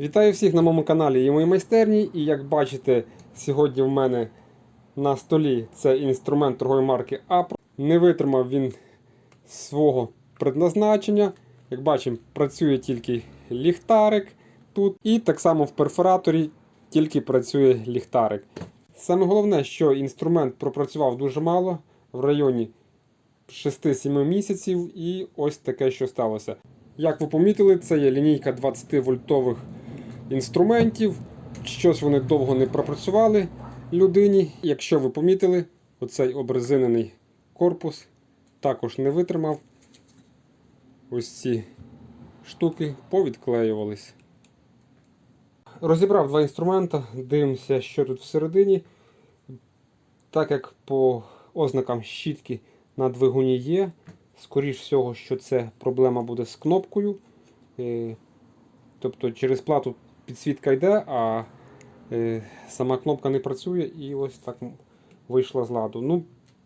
Вітаю всіх на моєму каналі і моїй майстерні. І як бачите, сьогодні в мене на столі це інструмент торгової марки Apro. Не витримав він свого предназначення. Як бачимо, працює тільки ліхтарик тут. І так само в перфораторі тільки працює ліхтарик. Саме головне, що інструмент пропрацював дуже мало в районі 6-7 місяців, і ось таке, що сталося. Як ви помітили, це є лінійка 20 вольтових інструментів. Щось вони довго не пропрацювали людині. Якщо ви помітили, оцей обрезинений корпус також не витримав. Ось ці штуки повідклеювались. Розібрав два інструмента, дивимося, що тут всередині. Так як по ознакам щітки на двигуні є, скоріш всього, що це проблема буде з кнопкою. Е, Тобто через плату підсвітка йде, а е, сама кнопка не працює і ось так вийшла з ладу. Ну,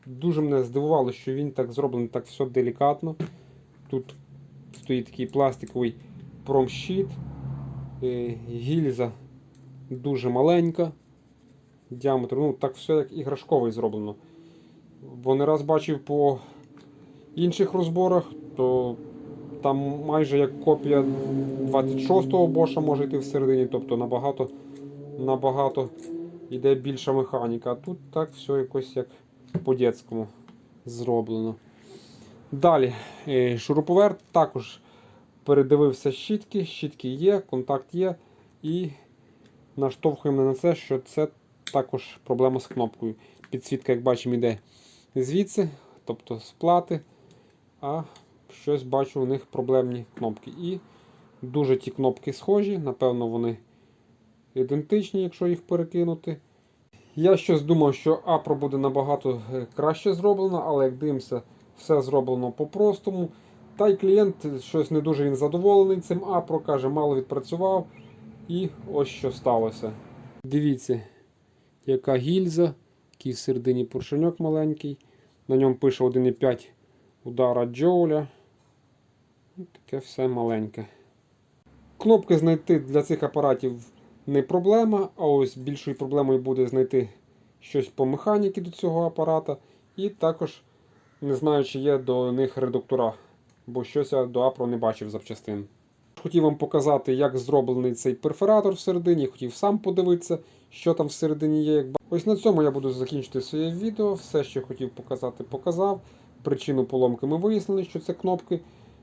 Дуже мене здивувало, що він так зроблений так все делікатно. Тут стоїть такий пластиковий промщит. Е, Гільза дуже маленька. Діаметр, ну так все як іграшковий зроблено. Бо не раз бачив по інших розборах, то там майже як копія 26-го боша може йти всередині, тобто набагато набагато йде більша механіка. А тут так все якось як по-дєцькому зроблено. Далі, е, шуруповерт також передивився щітки, щітки є, контакт є. І наштовхуємо на це, що це також проблема з кнопкою. Підсвітка, як бачимо, йде звідси, тобто з плати. А щось бачу, у них проблемні кнопки. І дуже ті кнопки схожі, напевно, вони ідентичні, якщо їх перекинути. Я щось думав, що Апро буде набагато е, краще зроблено, але як дивимося, все зроблено по-простому. Та й клієнт щось не дуже він задоволений цим Апро, каже, мало відпрацював. І ось що сталося. Дивіться, яка гільза, який всередині поршеньок маленький. На ньому пише 1,5 удара джоуля. Ну, Таке все маленьке. Кнопки знайти для цих апаратів не проблема, а ось більшою проблемою буде знайти щось по механіки до цього апарата. І також не знаю, чи є до них редуктора, бо щось я до Апро не бачив запчастин. Хотів вам показати, як зроблений цей перфоратор всередині, хотів сам подивитися, що там всередині є. Ось на цьому я буду закінчити своє відео. Все, що хотів показати, показав. Причину поломки ми вияснили, що це кнопки.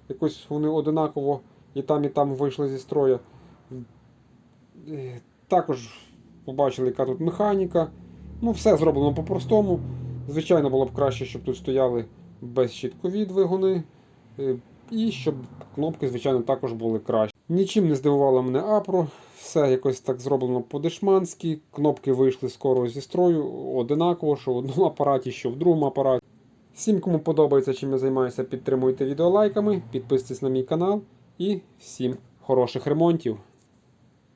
Якось вони одинаково і там, і там вийшли зі строю. Е, Також побачили, яка тут механіка. Ну, все зроблено по-простому. Звичайно, було б краще, щоб тут стояли безщіткові двигуни. Е, І щоб кнопки, звичайно, також були кращі. Нічим не здивувало мене Апро. Все якось так зроблено по-дешманськи. Кнопки вийшли скоро зі строю, одинаково, що в одному апараті, що в другому апараті. Всім, кому подобається, чим я займаюся, підтримуйте відео лайками, підписуйтесь на мій канал і всім хороших ремонтів.